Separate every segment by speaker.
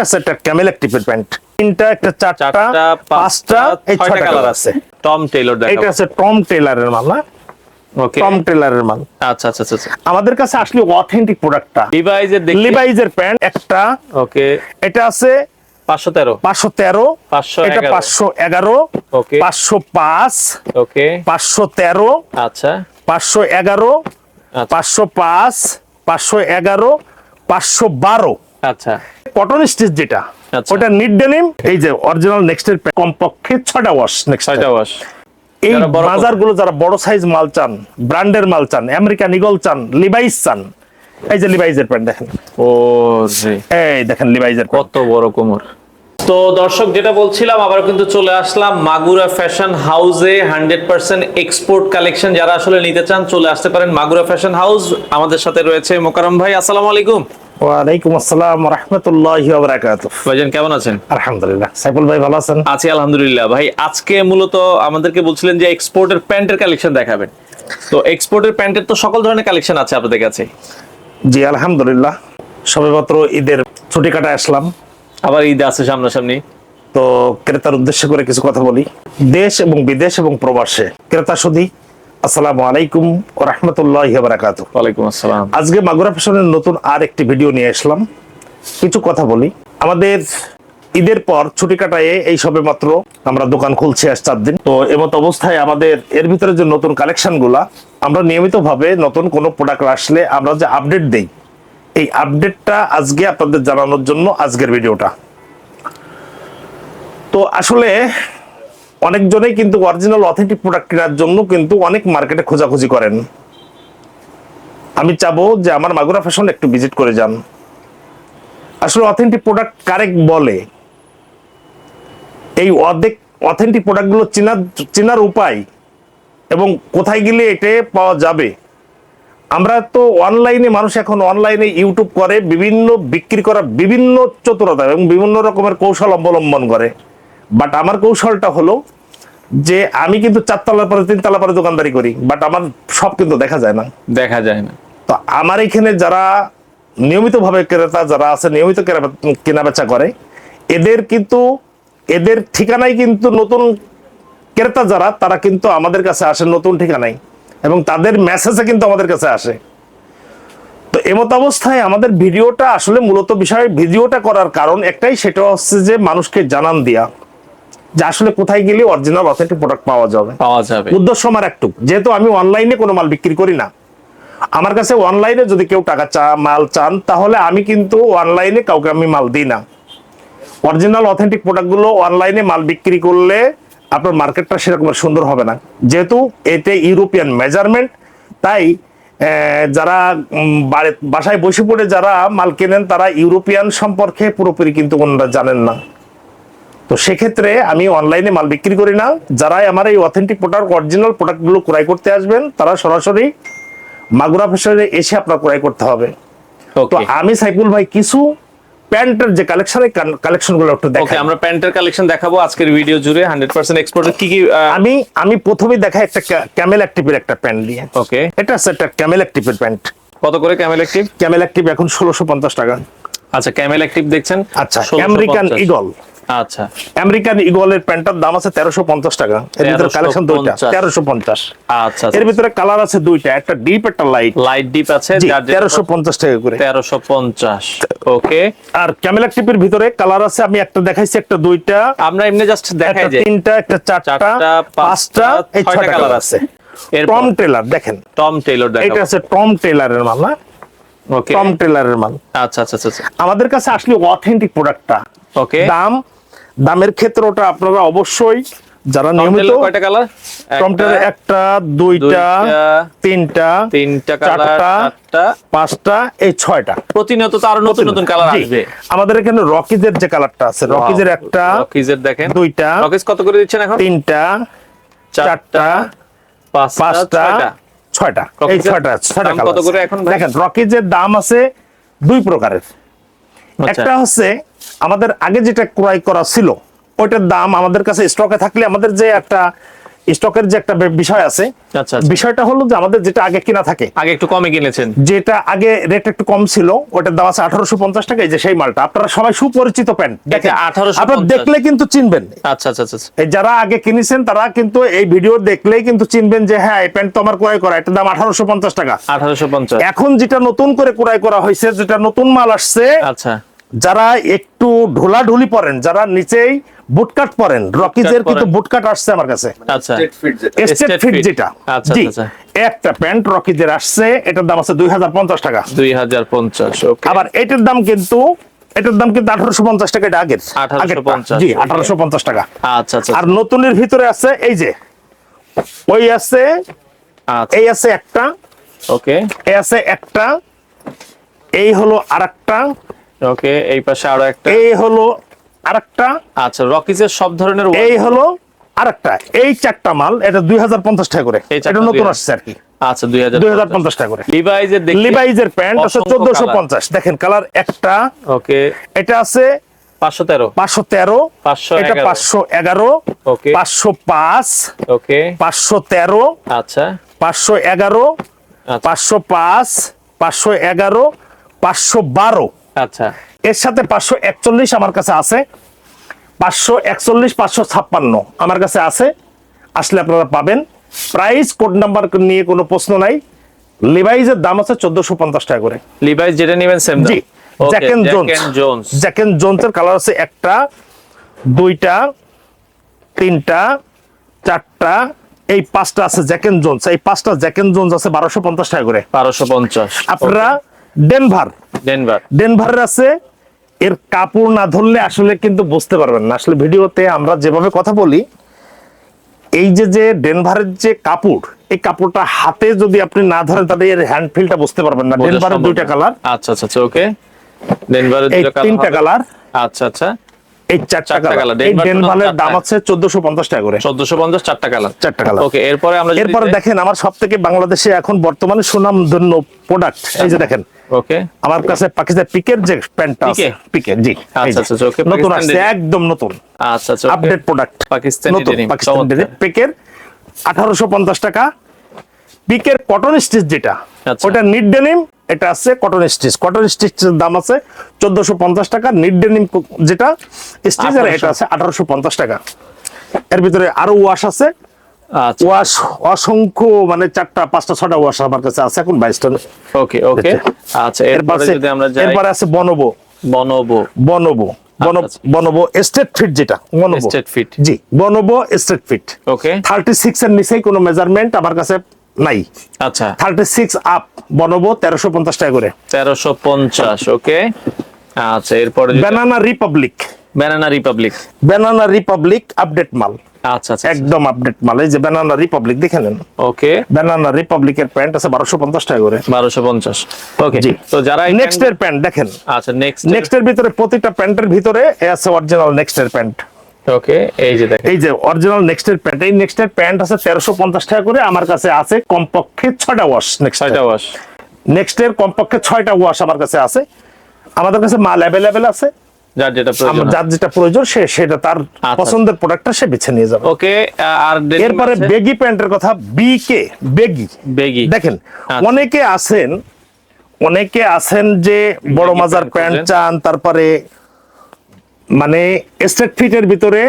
Speaker 1: এটা একটা Camel অ্যাক্টিভের pant তিনটা একটা চারটা পাঁচটা এই ছয়টা কালার আছে।
Speaker 2: টম টেলর
Speaker 1: এটা আছে টম টেলারের মাল না?
Speaker 2: ওকে
Speaker 1: টম মাল।
Speaker 2: আচ্ছা আচ্ছা আচ্ছা, আচ্ছা।
Speaker 1: আমাদের কাছে আসলে অথেন্টিক প্রোডাক্টটা
Speaker 2: দেখি।
Speaker 1: লিভাইজের প্যান্ট একটা।
Speaker 2: ওকে
Speaker 1: এটা আছে
Speaker 2: 513
Speaker 1: পাঁচশো তেরো
Speaker 2: 511
Speaker 1: এটা পাঁচশো এগারো
Speaker 2: Okay.
Speaker 1: পাঁচশো পাঁচ
Speaker 2: ওকে
Speaker 1: পাঁচশো তেরো
Speaker 2: আচ্ছা।
Speaker 1: পাঁচশো এগারো
Speaker 2: আচ্ছা।
Speaker 1: পাঁচশো পাঁচ পাঁচশো এগারো পাঁচশো বারো।
Speaker 2: আচ্ছা।
Speaker 1: কটন স্টিচ যেটা
Speaker 2: আচ্ছা।
Speaker 1: ওটা নিট ডেনিম এই যে অরিজিনাল নেক্সটের কমপক্ষে ছটা ওয়াশ নেক্সট
Speaker 2: ছয়টা ওয়াশ
Speaker 1: এই
Speaker 2: যারা বড়
Speaker 1: বাজারগুলো যারা বড় সাইজ মাল চান ব্র্যান্ডের মাল চান আমেরিকান ইগল চান লিভাইস চান এই যে লিভাইজের প্যান্ট দেখেন।
Speaker 2: ও
Speaker 1: এই দেখেন লিভাইজের
Speaker 2: কত বড় কোমর। তো দর্শক যেটা বলছিলাম আবার কিন্তু চলে আসলাম মাগুরা ফ্যাশন হাউসে হান্ড্রেড পার্সেন্ট এক্সপোর্ট কালেকশন যারা আসলে নিতে চান চলে আসতে পারেন মাগুরা ফ্যাশন হাউস আমাদের সাথে রয়েছে মোকারম ভাই আসসালামু আলাইকুম।
Speaker 1: ওয়ালাইকুম আসসালাম রহমতুল্লাহি ওয়া বারাকাতুহু।
Speaker 2: ভাইজান কেমন আছেন?
Speaker 1: আলহামদুলিল্লাহ। সাইফুল ভাই ভালো আছেন?
Speaker 2: আছি আলহামদুলিল্লাহ। ভাই আজকে মূলত আমাদেরকে বলছিলেন যে এক্সপোর্টের প্যান্টের কালেকশন দেখাবেন। তো এক্সপোর্টের প্যান্টের তো সকল ধরনের কালেকশন আছে আপনাদের কাছে?
Speaker 1: জি আলহামদুলিল্লাহ। সবেমাত্র ঈদের ছুটি কাটায় আসলাম।
Speaker 2: আবার ঈদ আছে সামনাসামনি।
Speaker 1: তো ক্রেতার উদ্দেশ্য করে কিছু কথা বলি। দেশ এবং বিদেশ এবং প্রবাসে ক্রেতা সুদী আসসালামু আলাইকুম ও রহমতুল্লাহ বারাকাত
Speaker 2: ওয়ালাইকুম আসসালাম।
Speaker 1: আজকে মাগুরা ফ্যাশনের নতুন আর একটি ভিডিও নিয়ে আসলাম। কিছু কথা বলি। আমাদের ঈদের পর ছুটি কাটায়ে এই সবে মাত্র আমরা দোকান খুলছি আজ চার দিন। তো এমত অবস্থায় আমাদের এর ভিতরে যে নতুন কালেকশনগুলা আমরা নিয়মিতভাবে নতুন কোনো প্রোডাক্ট আসলে আমরা যে আপডেট দেই এই আপডেটটা আজকে আপনাদের জানানোর জন্য আজকের ভিডিওটা। তো আসলে অনেকজনেই কিন্তু অরিজিনাল অথেন্টিক প্রোডাক্ট কেনার জন্য কিন্তু অনেক মার্কেটে খোঁজাখুঁজি করেন। আমি চাবো যে আমার মাগুরা ফ্যাশন একটু ভিজিট করে যান। আসলে অথেন্টিক প্রোডাক্ট কারেক্ট বলে? এই অর্ধেক অথেন্টিক প্রোডাক্টগুলো চেনার চেনার উপায় এবং কোথায় গেলে এটা পাওয়া যাবে? আমরা তো অনলাইনে মানুষ এখন অনলাইনে ইউটিউব করে, বিভিন্ন বিক্রি করা বিভিন্ন চতুরতা এবং বিভিন্ন রকমের কৌশল অবলম্বন করে। বাট আমার কৌশলটা হলো যে আমি কিন্তু চারতলার পরে তিনতলা পরে দোকানদারি করি বাট আমার সব কিন্তু দেখা যায় না।
Speaker 2: দেখা যায় না।
Speaker 1: তো আমার এখানে যারা নিয়মিতভাবে ক্রেতা যারা আছে নিয়মিত কেনা- কেনাবেচা করে এদের কিন্তু এদের ঠিকানায় কিন্তু নতুন ক্রেতা যারা তারা কিন্তু আমাদের কাছে আসে নতুন ঠিকানায় এবং তাদের মেসেজে কিন্তু আমাদের কাছে আসে। তো এমত অবস্থায় আমাদের ভিডিওটা আসলে মূলত বিষয় ভিডিওটা করার কারণ একটাই সেটা হচ্ছে যে মানুষকে জানান দেয়া। যে আসলে কোথায় গেলে অরিজিনাল অথেন্টিক প্রোডাক্ট পাওয়া যাবে।
Speaker 2: পাওয়া যাবে।
Speaker 1: উদ্দেশ্য আমার একটু যেহেতু আমি অনলাইনে কোনো মাল বিক্রি করি না আমার কাছে অনলাইনে যদি কেউ টাকা চা মাল চান তাহলে আমি কিন্তু অনলাইনে কাউকে আমি মাল দিই না। অরিজিনাল অথেন্টিক প্রোডাক্টগুলো অনলাইনে মাল বিক্রি করলে আপনার মার্কেটটা সেরকম সুন্দর হবে না। যেহেতু এতে ইউরোপিয়ান মেজারমেন্ট তাই যারা বাসায় বসে পড়ে যারা মাল কেনেন তারা ইউরোপিয়ান সম্পর্কে পুরোপুরি কিন্তু ওনারা জানেন না। তো সেক্ষেত্রে আমি অনলাইনে মাল বিক্রি করি না। যারাই আমার এই অথেন্টিক প্রোডাক্ট অরিজিনাল প্রোডাক্টগুলো ক্রয় করতে আসবেন তারা সরাসরি মাগুরা ফ্যাশনে এসে আপনার ক্রয় করতে হবে। তো আমি সাইফুল ভাই কিছু প্যান্টের যে কালেকশন কালেকশনগুলো একটু দেখাই।
Speaker 2: আমরা প্যান্টের কালেকশন দেখাবো আজকের ভিডিও জুড়ে হান্ড্রেড পার্সেন্ট এক্সপোর্টের কি কি
Speaker 1: আমি আমি প্রথমেই দেখাই একটা ক্যামেল অ্যাক্টিভের একটা প্যান্ট দিয়ে
Speaker 2: ওকে
Speaker 1: এটা আছে একটা ক্যামেল অ্যাক্টিভের প্যান্ট।
Speaker 2: কত করে ক্যামেল অ্যাক্টিভ
Speaker 1: ক্যামেল অ্যাক্টিভ এখন ষোলোশো পঞ্চাশ টাকা।
Speaker 2: আচ্ছা ক্যামেল অ্যাক্টিভ দেখছেন?
Speaker 1: আচ্ছা
Speaker 2: 1650
Speaker 1: আমেরিকান ইগল
Speaker 2: আচ্ছা।
Speaker 1: আমেরিকান ইগলের প্যান্টটার দাম আছে তেরোশো পঞ্চাশ টাকা। এর ভিতরে কালেকশন দুইটা। তেরোশো পঞ্চাশ।
Speaker 2: আচ্ছা
Speaker 1: এর ভিতরে কালার আছে দুইটা। একটা ডিপ একটা লাইট।
Speaker 2: লাইট ডিপ আছে
Speaker 1: তেরোশো পঞ্চাশ টাকা করে।
Speaker 2: তেরোশো পঞ্চাশ। ওকে।
Speaker 1: আর ক্যামেলা টিপের ভিতরে কালার আছে আমি একটা দেখাইছি একটা দুইটা।
Speaker 2: আমরা এমনি জাস্ট দেখাই
Speaker 1: তিনটা একটা চারটা পাঁচটা এই
Speaker 2: ছয়টা
Speaker 1: কালার
Speaker 2: আছে।
Speaker 1: টম টেলার দেখেন।
Speaker 2: টম টেলর
Speaker 1: এটা আছে টম টেলারের মাল না?
Speaker 2: ওকে
Speaker 1: টম টেলারের মাল।
Speaker 2: আচ্ছা আচ্ছা আচ্ছা
Speaker 1: আমাদের কাছে আসলে অথেন্টিক প্রোডাক্টটা
Speaker 2: ওকে
Speaker 1: দাম দামের ক্ষেত্রে ওটা আপনারা অবশ্যই যারা নিয়মিত
Speaker 2: কয়টা কালার
Speaker 1: টম টেলার একটা দুইটা তিনটা
Speaker 2: তিনটা
Speaker 1: চারটা, পাঁচটা এই ছয়টা।
Speaker 2: প্রতিনিয়ত তো আরও নতুন নতুন কালার আসবে।
Speaker 1: আমাদের এখানে রকিজের যে কালারটা আছে রকিজের একটা
Speaker 2: রকিজের দেখেন।
Speaker 1: দুইটা
Speaker 2: রকিজ কত করে দিচ্ছেন এখন?
Speaker 1: তিনটা চারটা
Speaker 2: পাঁচটা ছয়টা।
Speaker 1: এই ছয়টা ছয়টা
Speaker 2: কত করে এখন
Speaker 1: দেখেন রকিজের দাম আছে দুই প্রকারের।
Speaker 2: আচ্ছা।
Speaker 1: একটা হচ্ছে আমাদের আগে যেটা ক্রয় করা ছিল ওইটার দাম আমাদের কাছে স্টকে থাকলে আমাদের যে একটা স্টকের যে একটা বিষয় আছে
Speaker 2: আচ্ছা আচ্ছা।
Speaker 1: বিষয়টা হলো যে আমাদের যেটা আগে কিনা থাকে।
Speaker 2: আগে একটু কমে কিনেছেন।
Speaker 1: যেটা আগে রেট একটু কম ছিল ওটার দাম আছে আঠারোশো পঞ্চাশ টাকা এই যে সেই মালটা। আপনারা সবাই সুপরিচিত প্যান্ট দেখেন।
Speaker 2: 1850
Speaker 1: আপনারা দেখলে কিন্তু চিনবেন।
Speaker 2: আচ্ছা আচ্ছা আচ্ছা আচ্ছা।
Speaker 1: যারা আগে কিনেছেন তারা কিন্তু এই ভিডিও দেখলেই কিন্তু চিনবেন যে হ্যাঁ এই প্যান্ট তো আমার ক্রয় করা এটার দাম আঠারোশো পঞ্চাশ টাকা।
Speaker 2: আঠারোশো পঞ্চাশ।
Speaker 1: এখন যেটা নতুন করে ক্রয় করা হয়েছে যেটা নতুন মাল আসছে
Speaker 2: আচ্ছা।
Speaker 1: যারা একটু ঢোলাঢুলি পরেন যারা নিচেই বুটকাট পরেন রকিজের কিন্তু বুটকাট আসছে আমার কাছে।
Speaker 2: আচ্ছা।
Speaker 1: স্টেট ফিট যেটা।
Speaker 2: আচ্ছা,
Speaker 1: জি
Speaker 2: আচ্ছা,
Speaker 1: একটা প্যান্ট রকিজের আসছে এটার দাম আছে দুই হাজার পঞ্চাশ টাকা।
Speaker 2: দুই হাজার পঞ্চাশ ওকে
Speaker 1: আবার এটার দাম কিন্তু এটার দাম কিন্তু আঠারোশো পঞ্চাশ টাকা এটা আগের।
Speaker 2: 1850
Speaker 1: জি
Speaker 2: okay.
Speaker 1: আঠারোশো পঞ্চাশ টাকা।
Speaker 2: আচ্ছা আচ্ছা
Speaker 1: আর নতুনের ভিতরে আছে এই যে। ওই আছে
Speaker 2: আচ্ছা।
Speaker 1: এই আছে একটা।
Speaker 2: ওকে
Speaker 1: এই আছে একটা। এই হলো আরেকটা।
Speaker 2: ওকে এই পাশে আরও একটা।
Speaker 1: এই হলো আরেকটা।
Speaker 2: আচ্ছা রকিজের সব ধরনের
Speaker 1: এই হলো আরেকটা। এই চারটা মাল এটা দুই হাজার পঞ্চাশ টাকা করে। এটা নতুন আসছে আর কি।
Speaker 2: আচ্ছা দুই হাজার
Speaker 1: পঞ্চাশ। টাকা করে।
Speaker 2: লিভাইজের
Speaker 1: লিভাইজের প্যান্ট আছে চোদ্দশো পঞ্চাশ। দেখেন কালার একটা।
Speaker 2: ওকে।
Speaker 1: এটা আছে
Speaker 2: পাঁচশো তেরো।
Speaker 1: পাঁচশো তেরো।
Speaker 2: 511
Speaker 1: এটা পাঁচশো এগারো।
Speaker 2: Okay.
Speaker 1: পাঁচশো পাঁচ।
Speaker 2: ওকে।
Speaker 1: পাঁচশো তেরো।
Speaker 2: আচ্ছা।
Speaker 1: পাঁচশো এগারো।
Speaker 2: আচ্ছা।
Speaker 1: পাঁচশো পাঁচ। পাঁচশো এগারো। পাঁচশো বারো।
Speaker 2: আচ্ছা।
Speaker 1: এর সাথে পাঁচশো একচল্লিশ আমার কাছে আছে। পাঁচশো একচল্লিশ পাঁচশো ছাপ্পান্ন আমার কাছে আছে। আসলে আপনারা পাবেন। প্রাইস কোড নাম্বার নিয়ে কোনো প্রশ্ন নাই। লিভাইজের দাম আছে চোদ্দশো পঞ্চাশ টাকা করে।
Speaker 2: লিভাইজ যেটা নেবেন same
Speaker 1: G Jack and Jones
Speaker 2: Jones
Speaker 1: Jack জোন্সের colour আছে একটা দুইটা তিনটা চারটা। এই পাঁচটা আছে জ্যাক এন্ড জোন্স এই পাঁচটা জ্যাক এন্ড জোন্স আছে বারোশো পঞ্চাশ টাকা করে।
Speaker 2: বারোশো পঞ্চাশ।
Speaker 1: আপনারা ডেনভার
Speaker 2: ডেনভার।
Speaker 1: ডেনভারের আছে এর কাপড় না ধরলে আসলে কিন্তু বুঝতে পারবেন না। আসলে ভিডিওতে আমরা যেভাবে কথা বলি এই যে যে ডেনভারের যে কাপড় এই কাপড়টা হাতে যদি আপনি না ধরেন তাহলে এর হ্যান্ড ফিলটা বুঝতে পারবেন না। ডেনভারের দুইটা কালার
Speaker 2: আচ্ছা আচ্ছা আচ্ছা ওকে ডেনভারের
Speaker 1: এই
Speaker 2: কালার
Speaker 1: তিনটা কালার
Speaker 2: আচ্ছা আচ্ছা।
Speaker 1: এই চারটা কালার এই ডেনভারের দাম আছে চোদ্দশো পঞ্চাশ টাকা করে।
Speaker 2: চোদ্দশো পঞ্চাশ চারটা কালার
Speaker 1: চারটা কালার
Speaker 2: ওকে এরপরে আমরা
Speaker 1: এরপরে দেখেন আমার সব থেকে বাংলাদেশে এখন বর্তমানে সুনামধন্য প্রোডাক্ট এই যে দেখেন
Speaker 2: ওকে
Speaker 1: আমার কাছে পাকিস্তান পিকের যে প্যান্টটা আছে
Speaker 2: পিকে?
Speaker 1: জি
Speaker 2: আচ্ছা, আচ্ছা, আচ্ছা,
Speaker 1: নতুন আসছে একদম নতুন।
Speaker 2: আচ্ছা আচ্ছা
Speaker 1: আপডেট প্রোডাক্ট
Speaker 2: পাকিস্তানি
Speaker 1: নতুন পাকিস্তান পিকের। আঠারোশো পঞ্চাশ টাকা। পিকের কটন স্টিচ যেটা
Speaker 2: আচ্ছা।
Speaker 1: ওটা নিট ডেনিম এটা আছে কটন স্টিচ কটন স্টিচের দাম আছে চোদ্দশো পঞ্চাশ টাকা নিট ডেনিম যেটা স্টিচ আর এটা আছে আঠারোশো পঞ্চাশ টাকা। এর ভিতরে আরও ওয়াশ আছে ওয়াশ অসংখ্য মানে চারটা পাঁচটা ছটা ওয়াশ আমার কাছে আছে এখন বাইশটা
Speaker 2: ওকে ওকে। আচ্ছা এরপরে যদি আমরা যাই
Speaker 1: এরপরে আছে বনবো।
Speaker 2: বনবো।
Speaker 1: বনবো বন-
Speaker 2: আচ্ছা।
Speaker 1: বনবো স্টেট ফিট যেটা বনবো।
Speaker 2: Estate fit।
Speaker 1: জি বনবো straight fit.
Speaker 2: Okay.
Speaker 1: Thirty six এর নিচেই কোনো মেজারমেন্ট আমার কাছে নাই।
Speaker 2: আচ্ছা।
Speaker 1: থার্টি সিক্স আপ বনবো তেরোশো পঞ্চাশ টাকা করে।
Speaker 2: তেরোশো পঞ্চাশ ওকে। আচ্ছা এরপরে
Speaker 1: Banana Republic
Speaker 2: Banana Republic
Speaker 1: Banana Republic update মাল।
Speaker 2: আচ্ছা আচ্ছা
Speaker 1: একদম আপডেট মাল। এই যে ব্যানানা রিপাবলিক দেখে নেন।
Speaker 2: ওকে
Speaker 1: ব্যানানা রিপাবলিকের প্যান্ট আছে বারোশো পঞ্চাশ টাকা করে।
Speaker 2: বারোশো পঞ্চাশ। ওকে
Speaker 1: জি।
Speaker 2: তো যারা
Speaker 1: নেক্সট এর প্যান্ট দেখেন।
Speaker 2: আচ্ছা নেক্সট
Speaker 1: নেক্সট এর ভিতরে প্রতিটা প্যান্টের ভিতরে আছে অরিজিনাল নেক্সট এর প্যান্ট।
Speaker 2: ওকে এই যে দেখেন।
Speaker 1: এই যে অরিজিনাল নেক্সট এর প্যান্ট এই নেক্সট এর প্যান্ট আছে তেরোশো পঞ্চাশ টাকা করে। আমার কাছে আছে কমপক্ষে ওয়াশ নেক্সট
Speaker 2: ওয়াশ
Speaker 1: নেক্সট এর কমপক্ষে ওয়াশ আমার কাছে আছে। আমাদের কাছে মাল অ্যাভেলেবেল আছে।
Speaker 2: যার যেটা প্রয়োজন
Speaker 1: যার যেটা প্রয়োজন সে সেটা তার
Speaker 2: আচ্ছা।
Speaker 1: পছন্দের প্রোডাক্টটা সে বেছে নিয়ে যাবে।
Speaker 2: ওকে আর
Speaker 1: এরপরে বেগি প্যান্টের কথা বি কে বেগি
Speaker 2: বেগি
Speaker 1: দেখেন
Speaker 2: আচ্ছা।
Speaker 1: অনেকে আছেন অনেকে আছেন যে বড় মাজার প্যান্ট চান তারপরে মানে স্ট্রেট ফিটের ভিতরে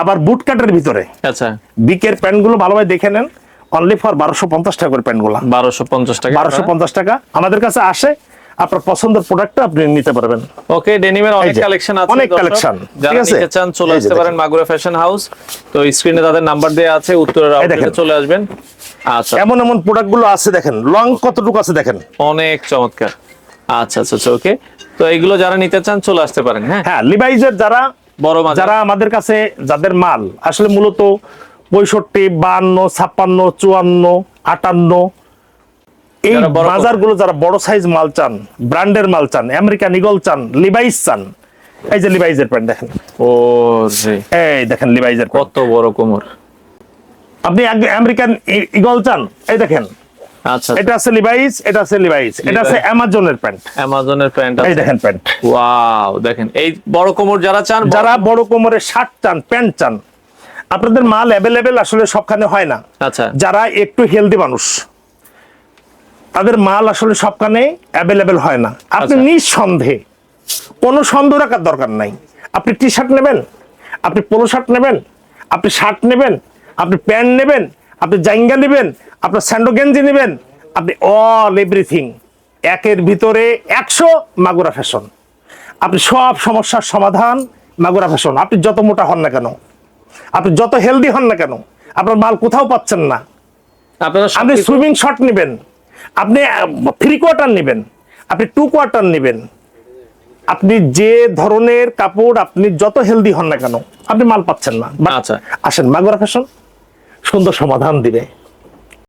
Speaker 1: আবার বুট কাটের ভিতরে।
Speaker 2: আচ্ছা।
Speaker 1: বিকের প্যান্টগুলো ভালোভাবে দেখে নেন। অনলি ফর বারোশো পঞ্চাশ টাকা করে প্যান্টগুলা
Speaker 2: বারোশো পঞ্চাশ টাকা।
Speaker 1: বারোশো পঞ্চাশ টাকা। আমাদের কাছে আসে আপনার পছন্দের প্রোডাক্টটা আপনি নিতে পারবেন।
Speaker 2: ওকে ডেনিমের অনেক কালেকশন আছে
Speaker 1: অনেক কালেকশন
Speaker 2: যারা
Speaker 1: ঠিক আছে?
Speaker 2: নিতে চান চলে আসতে পারেন। মাগুরা ফ্যাশন হাউস তো স্ক্রিনে তাদের নাম্বার দেওয়া আছে উত্তরের আউটলেটে চলে আসবেন। আচ্ছা।
Speaker 1: এমন এমন প্রোডাক্টগুলো আছে দেখেন। লং কতটুকু আছে দেখেন?
Speaker 2: অনেক চমৎকার। আচ্ছা আচ্ছা আচ্ছা ওকে তো এইগুলো যারা নিতে চান চলে আসতে পারেন হ্যাঁ?
Speaker 1: হ্যাঁ লিভাইজের যারা
Speaker 2: বড় মাজার
Speaker 1: যারা আমাদের কাছে যাদের মাল আসলে মূলত পঁয়ষট্টি বান্ন ছাপ্পান্ন চুয়ান্ন আটান্ন এই
Speaker 2: যারা বড়
Speaker 1: বাজারগুলো যারা বড় সাইজ মাল চান ব্র্যান্ডের মাল চান আমেরিকান ইগল চান লিভাইস চান এই যে লিভাইজের প্যান্ট দেখেন।
Speaker 2: ও
Speaker 1: এই দেখেন লিভাইজের
Speaker 2: কত বড় কোমর।
Speaker 1: আপনি আমেরিকান ইগল চান এই দেখেন।
Speaker 2: আচ্ছা
Speaker 1: এটা আছে লিভাইস এটা আছে লিভাইস এটা আছে অ্যামাজনের প্যান্ট
Speaker 2: অ্যামাজনের প্যান্ট
Speaker 1: এই দেখেন প্যান্ট
Speaker 2: ওয়াও দেখেন এই বড় কোমর যারা চান
Speaker 1: যারা বড় কোমরে শার্ট চান প্যান্ট চান আপনাদের মাল অ্যাভেলেবেল আসলে সবখানে হয় না।
Speaker 2: আচ্ছা।
Speaker 1: যারা একটু হেলদি মানুষ। তাদের মাল আসলে সবখানে অ্যাভেলেবেল হয় না। আপনি
Speaker 2: আচ্ছা।
Speaker 1: নিঃসন্দেহে কোনো সন্দেহ রাখার দরকার নাই। আপনি টি শার্ট নেবেন আপনি পোলো শার্ট নেবেন আপনি শার্ট নেবেন আপনি প্যান্ট নেবেন আপনি জাইঙ্গা নেবেন আপনার স্যান্ডো গেঞ্জি নেবেন আপনি অল এভরিথিং একের ভিতরে একশো মাগুরা ফ্যাশন আপনি সব সমস্যার সমাধান মাগুরা ফ্যাশন আপনি যত মোটা হন না কেন আপনি যত হেলদি হন না কেন আপনার মাল কোথাও পাচ্ছেন না।
Speaker 2: আপনারা
Speaker 1: আপনি সুইমিং শর্ট নেবেন। আপনি থ্রি কোয়ার্টার নেবেন। আপনি টু কোয়ার্টার নেবেন। আপনি যে ধরনের কাপড় আপনি যত হেলদি হন না কেন আপনি মাল পাচ্ছেন না।
Speaker 2: আচ্ছা।
Speaker 1: আসেন মাগুরা ফ্যাশন সুন্দর সমাধান দিবে।